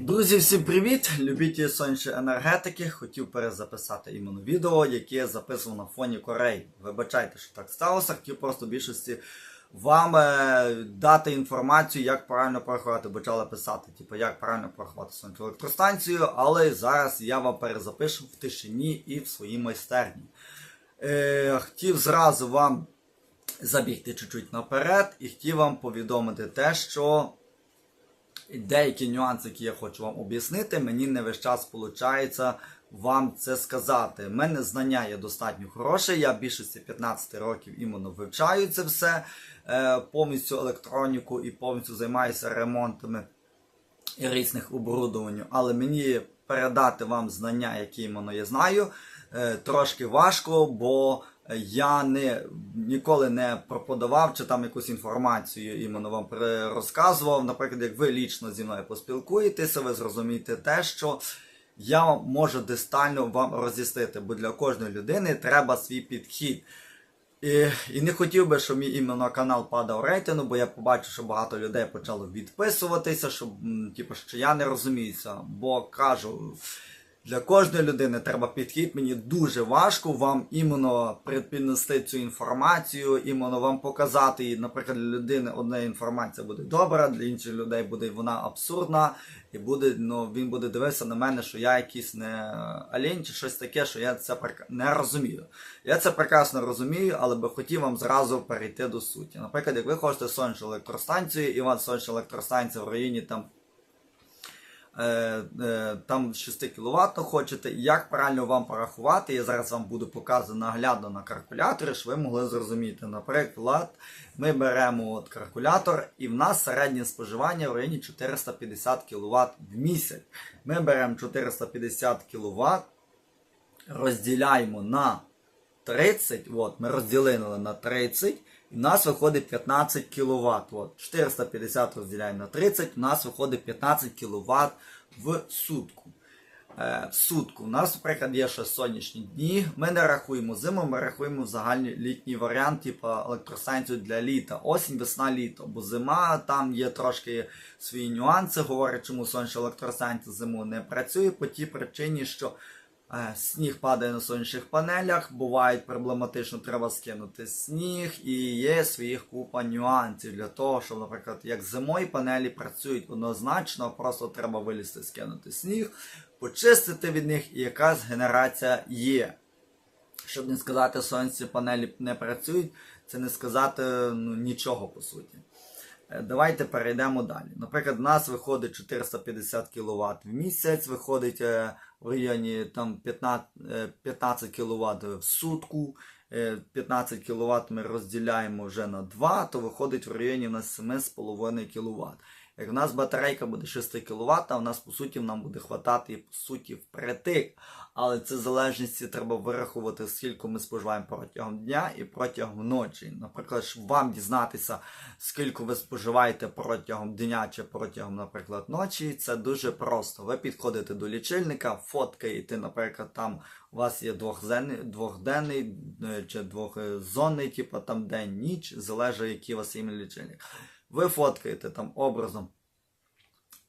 Друзі, всім привіт! Любителі сонячної енергетики. Хотів перезаписати іменно відео, яке я записував на фоні Кореї. Вибачайте, що так сталося. Хотів просто більшості вам е, дати інформацію, як правильно порахувати. Почали писати, типу, як правильно порахувати сонячну електростанцію, але зараз я вам перезапишу в тишині і в своїй майстерні. Е, хотів зразу вам забігти чуть-чуть наперед і хотів вам повідомити те, що деякі нюанси, які я хочу вам об'яснити, мені не весь час виходить вам це сказати. У мене знання є достатньо хороше, я більшості 15 років іменно вивчаю це все, е, повністю електроніку і повністю займаюся ремонтами і різних оборудувань, але мені передати вам знання, які іменно я знаю, е, трошки важко, бо я не ніколи не проподавав чи там якусь інформацію іменно вам розказував. Наприклад, як ви лічно зі мною поспілкуєтеся, ви зрозумієте те, що я можу детально вам роз'яснити, бо для кожної людини треба свій підхід. І, і не хотів би, щоб мій іменно канал падав рейтингу, бо я побачив, що багато людей почало відписуватися, щоб, типу, що я не розуміюся. Бо кажу, для кожної людини треба підхід. Мені дуже важко вам іменно піднести цю інформацію, іменно вам показати. І, наприклад, для людини одна інформація буде добра, для інших людей буде вона абсурдна, і буде, ну, він буде дивитися на мене, що я якийсь не алень чи щось таке, що я це не розумію. Я це прекрасно розумію, але би хотів вам зразу перейти до суті. Наприклад, як ви хочете сонячну електростанцію, і у вас сонячна електростанція в районі там е, е, там 6 кВт хочете, як правильно вам порахувати, я зараз вам буду показувати наглядно на калькуляторі, щоб ви могли зрозуміти. Наприклад, ми беремо от калькулятор, і в нас середнє споживання в районі 450 кВт в місяць. Ми беремо 450 кВт, розділяємо на 30, от, ми розділили на 30, і в нас виходить 15 кВт. От, 450 розділяємо на 30, у нас виходить 15 кВт в сутку. Е, в сутку. У нас, наприклад, є ще сонячні дні. Ми не рахуємо зиму, ми рахуємо загальний літній варіант, типу електростанцію для літа. Осінь, весна, літо. Бо зима там є трошки свої нюанси. Говорять, чому сонячна електростанція зиму не працює по тій причині, що Сніг падає на сонячних панелях, буває проблематично, треба скинути сніг, і є своїх купа нюансів для того, щоб, наприклад, як зимою панелі працюють однозначно, просто треба вилізти, скинути сніг, почистити від них, і якась генерація є. Щоб не сказати, сонячні панелі не працюють, це не сказати ну, нічого по суті. Е, Давайте перейдемо далі. Наприклад, у нас виходить 450 кВт в місяць, виходить е, в районі там 15, е, 15 кВт в сутку. Е, 15 кВт ми розділяємо вже на 2, то виходить в районі на 7,5 кВт. Як у нас батарейка буде 6 кВт, у нас по суті нам буде хватати по суті впритик. Але це в залежності треба вирахувати, скільки ми споживаємо протягом дня і протягом ночі. Наприклад, щоб вам дізнатися, скільки ви споживаєте протягом дня чи протягом, наприклад, ночі, це дуже просто. Ви підходите до лічильника, фоткаєте, наприклад, там у вас є двохденний, е, чи двохзонний, типу там день, ніч, залежить, який у вас є лічильник. Ви фоткаєте там образом.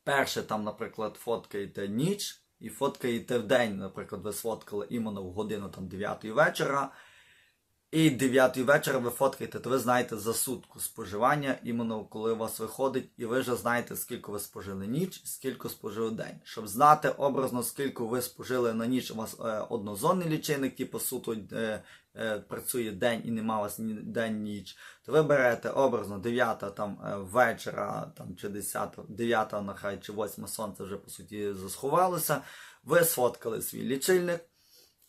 Перше, там, наприклад, фоткаєте ніч і фоткаєте в день, наприклад, ви сфоткали іменно в годину там 9 вечора. І 9 вечора ви фоткаєте, то ви знаєте за сутку споживання, іменно коли у вас виходить, і ви вже знаєте, скільки ви спожили ніч, скільки спожили день. Щоб знати образно, скільки ви спожили на ніч, у вас е, однозонний лічильник, типу суто е, працює день і вас ні день ніч, то ви берете образно 9 там е, вечора, там чи 10, 9, нехай чи 8 сонце вже по суті засховалося. Ви сфоткали свій лічильник.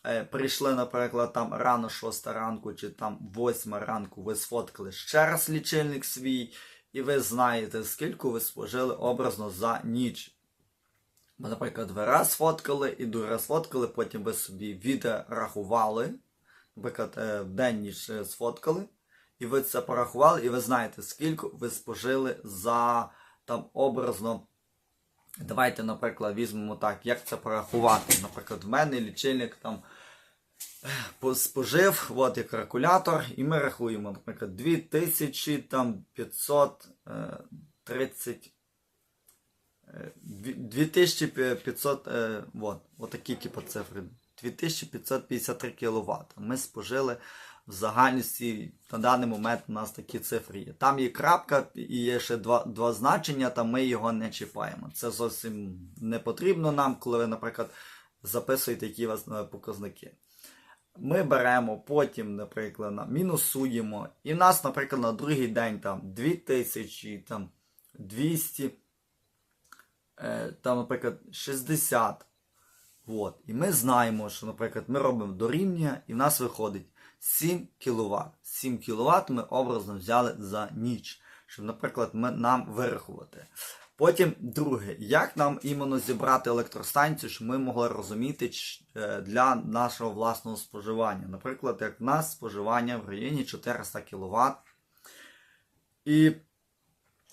Е, Прийшли, наприклад, там рано 6 ранку чи там 8 ранку, ви сфоткали ще раз лічильник свій, і ви знаєте, скільки ви спожили образно за ніч. Бо, наприклад, ви раз сфоткали і другий раз сфоткали, потім ви собі відрахували, наприклад, е, день ніч е, сфоткали, і ви це порахували, і ви знаєте, скільки ви спожили за там образно. Давайте, наприклад, візьмемо так, як це порахувати. Наприклад, в мене лічильник там спожив, от є калькулятор, і ми рахуємо, наприклад, 2530 Е, 2500, е, вот, отакі типу цифри. 2553 кВт. Ми спожили в загальності на даний момент у нас такі цифри є. Там є крапка і є ще два, два значення, та ми його не чіпаємо. Це зовсім не потрібно нам, коли ви, наприклад, записуєте які у вас е, показники. Ми беремо потім, наприклад, мінусуємо, і в нас, наприклад, на другий день там 2000, там 200, е, там, наприклад, 60. От. І ми знаємо, що, наприклад, ми робимо дорівняння, і в нас виходить 7 кВт. 7 кВт ми образно взяли за ніч, щоб, наприклад, ми, нам вирахувати. Потім друге, як нам іменно зібрати електростанцію, щоб ми могли розуміти е, для нашого власного споживання. Наприклад, як в нас споживання в районі 400 кВт. І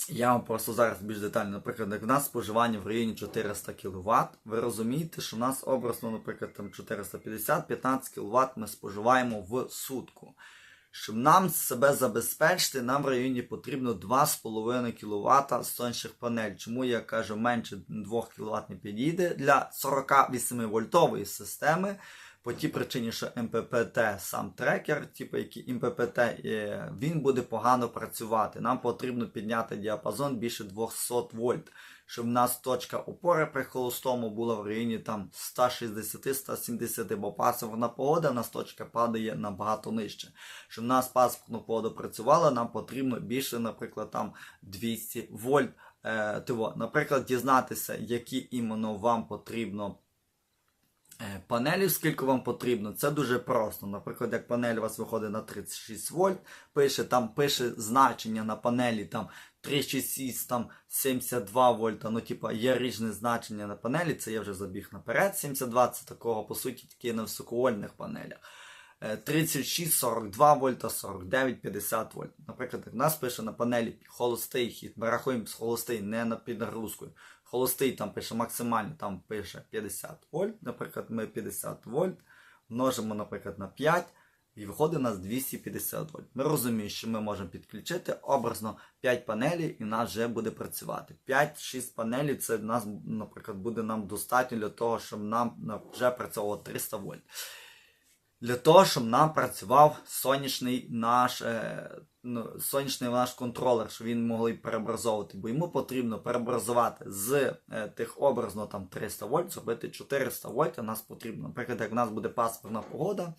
я вам просто зараз більш детально, наприклад, як в нас споживання в районі 400 кВт, ви розумієте, що в нас образно, наприклад, там 450-15 кВт ми споживаємо в сутку. Щоб нам себе забезпечити, нам в районі потрібно 2,5 кВт сонячних панель. Чому я кажу, менше 2 кВт не підійде для 48 вольтової системи. По тій причині, що МППТ сам трекер, типу який МППТ, він буде погано працювати. Нам потрібно підняти діапазон більше 200 вольт, щоб в нас точка опори при холостому була в районі там 160-170, бо пасивна погода, в нас точка падає набагато нижче. Щоб в нас пасивна погода працювала, нам потрібно більше, наприклад, там 200 вольт. Е, наприклад, дізнатися, які іменно вам потрібно. Е, Панелів, скільки вам потрібно, це дуже просто. Наприклад, як панель у вас виходить на 36 вольт, пише там пише значення на панелі там 366, там 72 вольта. Ну, типа, є різне значення на панелі, це я вже забіг наперед. 72 це такого, по суті, такі на високовольтних панелях. Е, 36, 42 вольта, 49, 50 вольт. Наприклад, в нас пише на панелі холостий хід. Ми рахуємо холостий, не на піднагрузкою. Холостий там пише максимально, там пише 50 вольт. Наприклад, ми 50 вольт множимо, наприклад, на 5. І виходить у нас 250 вольт. Ми розуміємо, що ми можемо підключити образно 5 панелей і в нас вже буде працювати. 5-6 панелей це нас, наприклад, буде нам достатньо для того, щоб нам вже працювало 300 вольт. Для того, щоб нам працював сонячний наш, е, сонячний наш контролер, щоб він могли переобразовувати. Бо йому потрібно переобразувати з е, тих образно там 300 вольт, зробити 400 вольт. А нас потрібно, наприклад, як в нас буде пасмурна погода,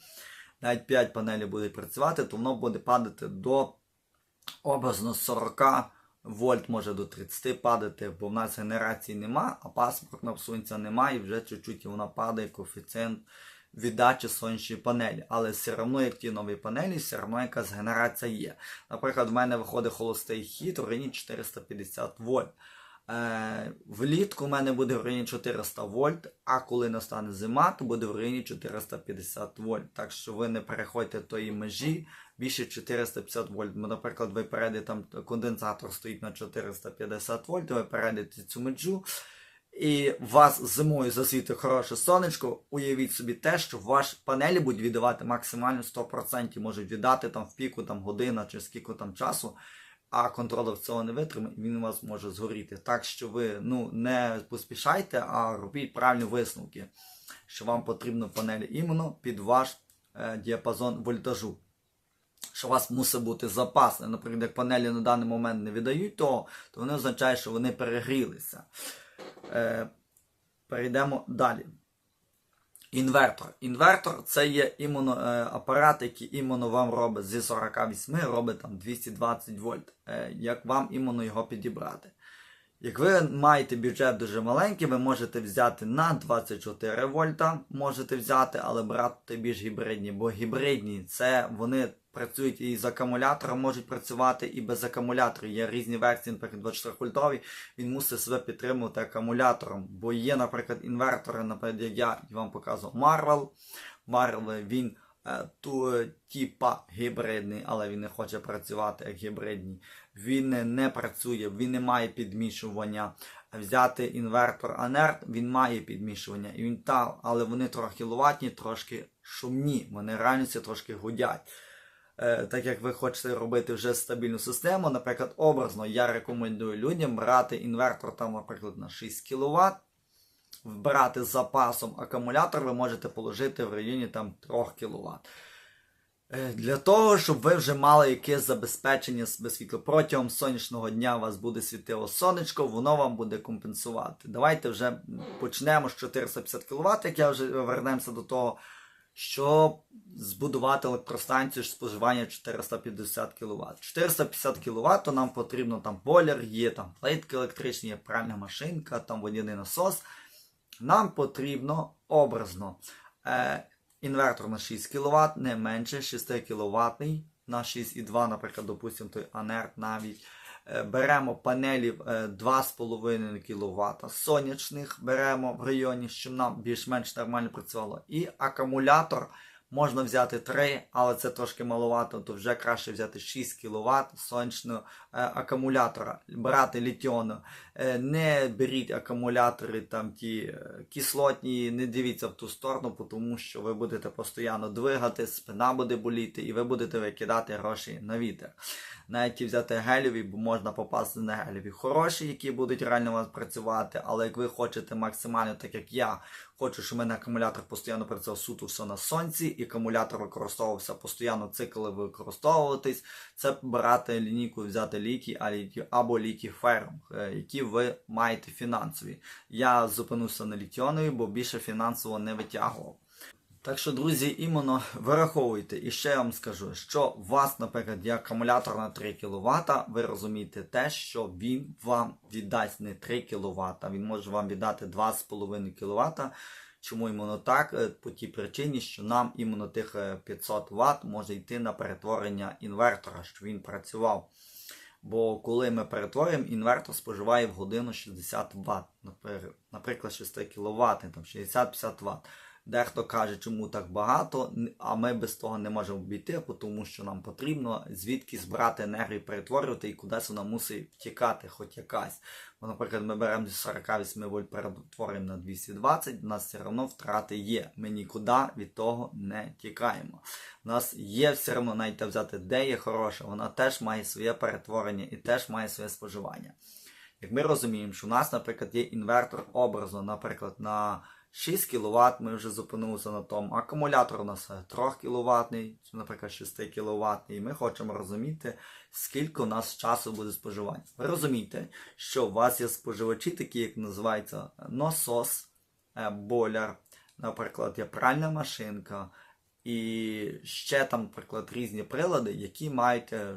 навіть 5 панелей буде працювати, то воно буде падати до образно 40 вольт, може до 30 падати, бо в нас генерації нема, а паспортного сонця немає, і вже чуть-чуть вона падає коефіцієнт віддачі сонячної панелі. Але все одно, як ті нові панелі, все одно якась генерація є. Наприклад, в мене виходить холостий хід у районі 450 вольт. Е, влітку в мене буде в районі 400 вольт, а коли настане зима, то буде в районі 450 вольт. Так що ви не переходьте тої межі більше 450 вольт. Наприклад, ви перейдете, там конденсатор стоїть на 450 вольт, ви перейдете цю межу, і вас зимою засвітить хороше сонечко, уявіть собі те, що ваші панелі будуть віддавати максимально 100%, можуть віддати там в піку там, година чи скільки там часу, а контролер цього не витримає, він у вас може згоріти. Так що ви ну, не поспішайте, а робіть правильні висновки, що вам потрібно панелі іменно під ваш е, діапазон вольтажу. Що у вас мусить бути запас. Наприклад, як панелі на даний момент не віддають того, то вони означає, що вони перегрілися. Е, перейдемо далі. Інвертор. Інвертор це є іменно е, апарат, який іменно вам робить зі 48, робить там 220 вольт. Е, як вам іменно його підібрати? Як ви маєте бюджет дуже маленький, ви можете взяти на 24 вольта, можете взяти, але брати більш гібридні, бо гібридні це вони працюють і з акумулятором можуть працювати, і без акумулятора. Є різні версії, наприклад, 24 вольтові, він мусить себе підтримувати акумулятором. Бо є, наприклад, інвертори, наприклад, я вам показував Marvel. Marvel він е, ту, е, типа гібридний, але він не хоче працювати як гібридний. Він не, не працює, він не має підмішування. Взяти інвертор Анерт, він має підмішування. І він та, але вони трохи ловатні, трошки шумні. Вони реально трошки гудять. Е, так як ви хочете робити вже стабільну систему, наприклад, образно я рекомендую людям брати інвертор там, наприклад, на 6 кВт. Вбирати запасом акумулятор ви можете положити в районі там 3 кВт. Е, Для того, щоб ви вже мали якесь забезпечення без світла. Протягом сонячного дня у вас буде світило сонечко, воно вам буде компенсувати. Давайте вже почнемо з 450 кВт, як я вже вернемося до того, щоб збудувати електростанцію споживання 450 кВт. 450 кВт, то нам потрібно там бойлер, є там плитки електричні, є пральна машинка, там водяний насос. Нам потрібно образно. Е, інвертор на 6 кВт, не менше 6 кВт на 6,2, наприклад, допустимо, той анерт навіть. Е, Беремо панелів е, 2,5 кВт сонячних, беремо в районі, щоб нам більш-менш нормально працювало. І акумулятор можна взяти 3, але це трошки маловато, то вже краще взяти 6 кВт сонячного е, акумулятора, брати літіону. Е, Не беріть акумулятори там ті е, кислотні, не дивіться в ту сторону, тому що ви будете постійно двигати, спина буде боліти, і ви будете викидати гроші на вітер. Навіть взяти гелеві, бо можна попасти на гелеві хороші, які будуть реально у вас працювати. Але як ви хочете максимально, так як я, хочу, щоб у мене акумулятор постійно працював суто все на сонці, і акумулятор використовувався постійно цикли використовуватись, це брати лінійку, взяти ліки або ліки ферм, е, які ви маєте фінансові. Я зупинився на літіонові, бо більше фінансово не витягував. Так що, друзі, іменно вираховуйте. І ще я вам скажу, що у вас, наприклад, є акумулятор на 3 кВт, ви розумієте те, що він вам віддасть не 3 кВт, він може вам віддати 2,5 кВт. Чому іменно так? Е, По тій причині, що нам іменно тих е, 500 Вт може йти на перетворення інвертора, щоб він працював. Бо коли ми перетворюємо, інвертор споживає в годину 60 Вт, наприклад, 6 кВт, там 60-50 Вт. Дехто каже, чому так багато, а ми без того не можемо обійти, тому що нам потрібно звідки збирати енергію, перетворювати і кудись вона мусить втікати, хоч якась. Бо, наприклад, ми беремо зі 48 вольт, перетворюємо на 220, у нас все одно втрати є. Ми нікуди від того не тікаємо. У нас є все одно навіть взяти, де є хороша, вона теж має своє перетворення і теж має своє споживання. Як ми розуміємо, що у нас, наприклад, є інвертор образно, наприклад, на 6 кВт, ми вже зупинилися на тому. Акумулятор у нас 3 кВт, наприклад, 6 кВт, і ми хочемо розуміти, скільки у нас часу буде споживання. Ви розумієте, що у вас є споживачі, такі, як називається насос, е, бойлер, наприклад, є пральна машинка. І ще там, наприклад, різні прилади, які мають е,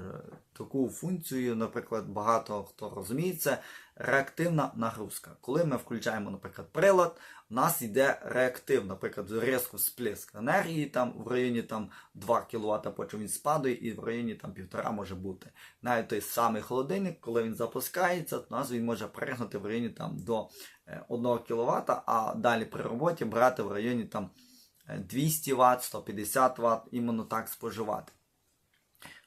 таку функцію, наприклад, багато хто розуміє це, реактивна нагрузка. Коли ми включаємо, наприклад, прилад, у нас йде реактив, наприклад, різко сплеск енергії там в районі там 2 кВт, потім він спадає і в районі там 1,5 може бути. Навіть той самий холодильник, коли він запускається, то у нас він може пригнути в районі там до е, 1 кВт, а далі при роботі брати в районі там 200 Вт, 150 Вт, іменно так споживати.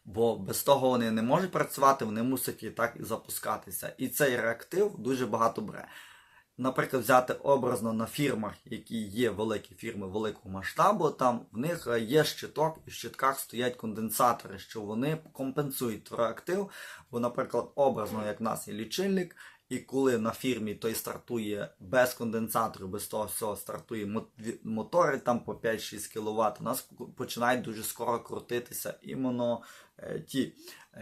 Бо без того вони не можуть працювати, вони мусять і так і запускатися. І цей реактив дуже багато бере. Наприклад, взяти образно на фірмах, які є великі фірми великого масштабу, там в них є щиток, і в щитках стоять конденсатори, що вони компенсують реактив. Бо, наприклад, образно, як в нас є лічильник, і коли на фірмі той стартує без конденсаторів, без того всього стартує мотори там по 5-6 кВт, у нас починають дуже скоро крутитися іменно е, ті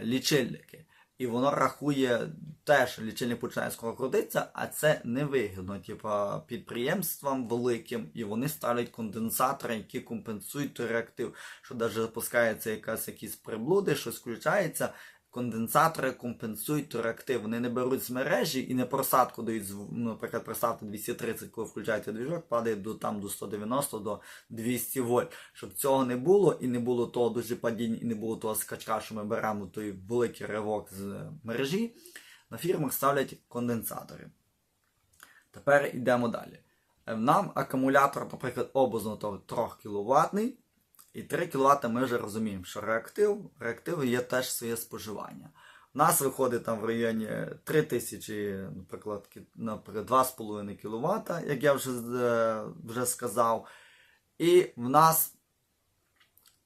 лічильники. І воно рахує теж, лічильник починає скоро крутитися, а це невигідно, типа підприємствам великим, і вони ставлять конденсатори, які компенсують той реактив, що навіть запускається якась якісь приблуди, щось включається. Конденсатори компенсують реактив. Вони не беруть з мережі і не просадку дають, ну, наприклад, проставте 230, коли включаєте двіжок, падає до там до 190 до 200 вольт. Щоб цього не було і не було того дуже падіння, і не було того скачка, що ми беремо той великий ривок з мережі. На фірмах ставлять конденсатори. Тепер йдемо далі. Нам акумулятор, наприклад, образно то 3 кВт, і 3 кВт ми вже розуміємо, що реактив, реактив є теж своє споживання. У нас виходить там в районі 3000, наприклад, наприклад 2,5 кВт, як я вже, е, вже сказав. І в нас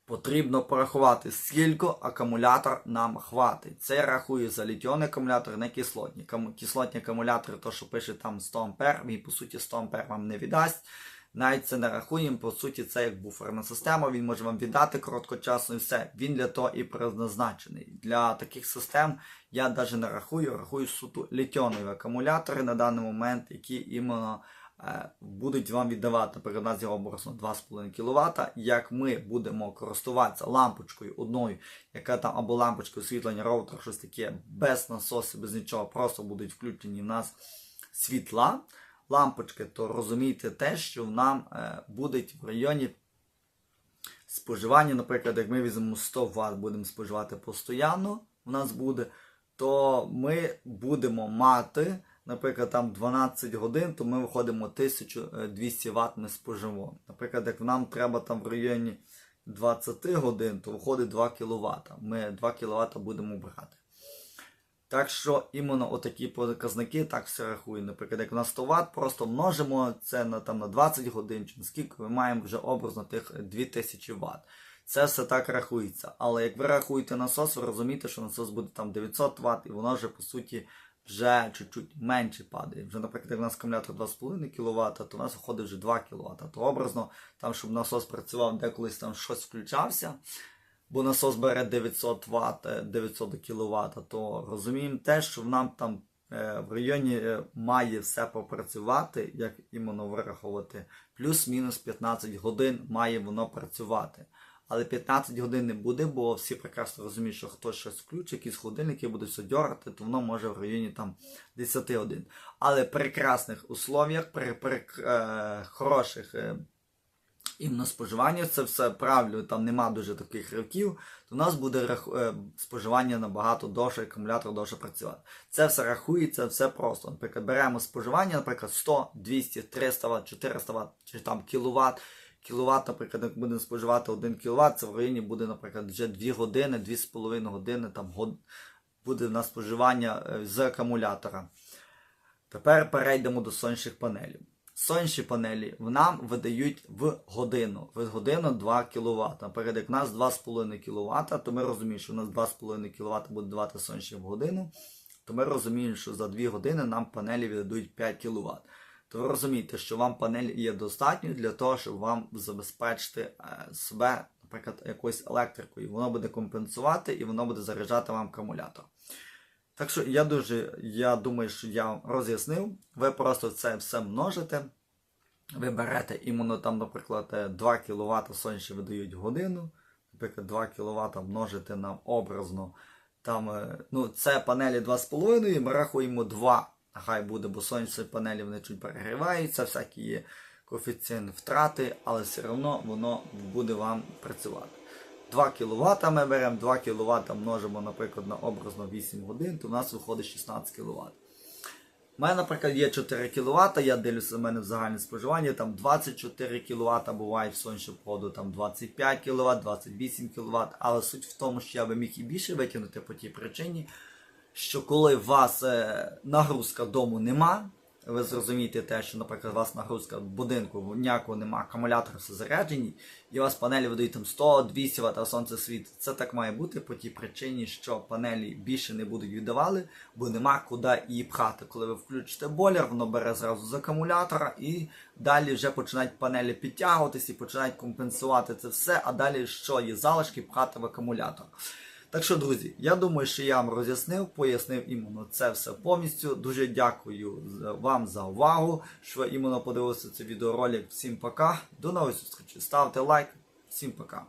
Потрібно порахувати, скільки акумулятор нам хватить. Це я рахую за літіонний акумулятор, не кислотні. Кислотні акумулятори, то що пише там 100 ампер, він по суті 100 ампер вам не віддасть. Навіть це не рахуємо, по суті, це як буферна система, він може вам віддати короткочасно і все. Він для того і предназначений. Для таких систем я навіть не рахую, рахую суто літіонові акумулятори на даний момент, які іменно е, будуть вам віддавати, наприклад, нас є образно 2,5 кВт. Як ми будемо користуватися лампочкою одною, яка там або лампочкою освітлення роутер, щось таке, без насосу, без нічого, просто будуть включені в нас світла, лампочки, то розумійте те, що нам е, будуть в районі споживання, наприклад, як ми візьмемо 100 Вт, будемо споживати постійно, у нас буде, то ми будемо мати, наприклад, там 12 годин, то ми виходимо 1200 Вт ми споживемо. Наприклад, як нам треба там в районі 20 годин, то виходить 2 кВт. Ми 2 кВт будемо брати. Так що іменно отакі показники так все рахує. Наприклад, як на 100 Вт, просто множимо це на, там, на 20 годин, чи наскільки ми маємо вже образно тих 2000 Вт. Це все так рахується. Але як ви рахуєте насос, ви розумієте, що насос буде там 900 Вт, і воно вже по суті вже чуть-чуть менше падає. Вже, наприклад, як у нас акумулятор 2,5 кВт, то у нас виходить вже 2 кВт. То образно, там, щоб насос працював, деколись там щось включався бо насос бере 900 Вт, е, 900 кВт, то розуміємо те, що нам там е, в районі е, має все попрацювати, як іменно вираховувати, плюс-мінус 15 годин має воно працювати. Але 15 годин не буде, бо всі прекрасно розуміють, що хтось щось включить, якісь холодильники будуть все дьорати, то воно може в районі там 10 годин. Але при прекрасних условіях, при, при е, хороших е, іменно споживання, це все правильно, там нема дуже таких ривків, то у нас буде рах- е, споживання набагато довше, акумулятор довше працювати. Це все рахується, все просто. Наприклад, беремо споживання, наприклад, 100, 200, 300 Вт, 400 Вт, чи там кіловат. Кіловат, наприклад, як будемо споживати 1 кВт, це в районі буде, наприклад, вже 2 години, 2,5 години там год... буде в нас споживання е, з акумулятора. Тепер перейдемо до сонячних панелей. Сонячні панелі нам видають в годину. В годину 2 кВт. Наприклад, як нас 2,5 кВт, то ми розуміємо, що у нас 2,5 кВт буде давати сонячні в годину, то ми розуміємо, що за 2 години нам панелі видадуть 5 кВт. То ви розумієте, що вам панель є достатньо для того, щоб вам забезпечити е, себе, наприклад, якоюсь електрикою. Воно буде компенсувати і воно буде заряджати вам акумулятор. Так що я дуже, я думаю, що я роз'яснив. Ви просто це все множите. Ви берете іменно там, наприклад, е, 2 кВт сонячні видають в годину. Наприклад, 2 кВт множите на образно. Там, е, ну, це панелі 2,5, ми рахуємо 2. Хай буде, бо сонячні панелі вони чуть перегріваються, всякі є коефіцієнт втрати, але все одно воно буде вам працювати. 2 кВт ми беремо, 2 кВт множимо, наприклад, на образно 8 годин, то в нас виходить 16 кВт. У мене, наприклад, є 4 кВт, я дивлюся в мене в загальне споживання, там 24 кВт, буває в сонячну там 25 кВт, 28 кВт, але суть в тому, що я би міг і більше витягнути по тій причині, що коли у вас е, нагрузка дому нема, ви зрозумієте те, що, наприклад, у вас нагрузка в будинку ніякого нема, акумулятори все заряджені, і у вас панелі видають там 100-200 Вт, а сонце світить. Це так має бути по тій причині, що панелі більше не будуть віддавали, бо нема куди її пхати. Коли ви включите бойлер, воно бере зразу з акумулятора і далі вже починають панелі підтягуватися і починають компенсувати це все, а далі що є залишки пхати в акумулятор. Так що, друзі, я думаю, що я вам роз'яснив, пояснив іменно це все повністю. Дуже дякую вам за увагу, що іменно подивилися цей відеоролик. Всім пока. До нових зустрічей. Ставте лайк. Всім пока.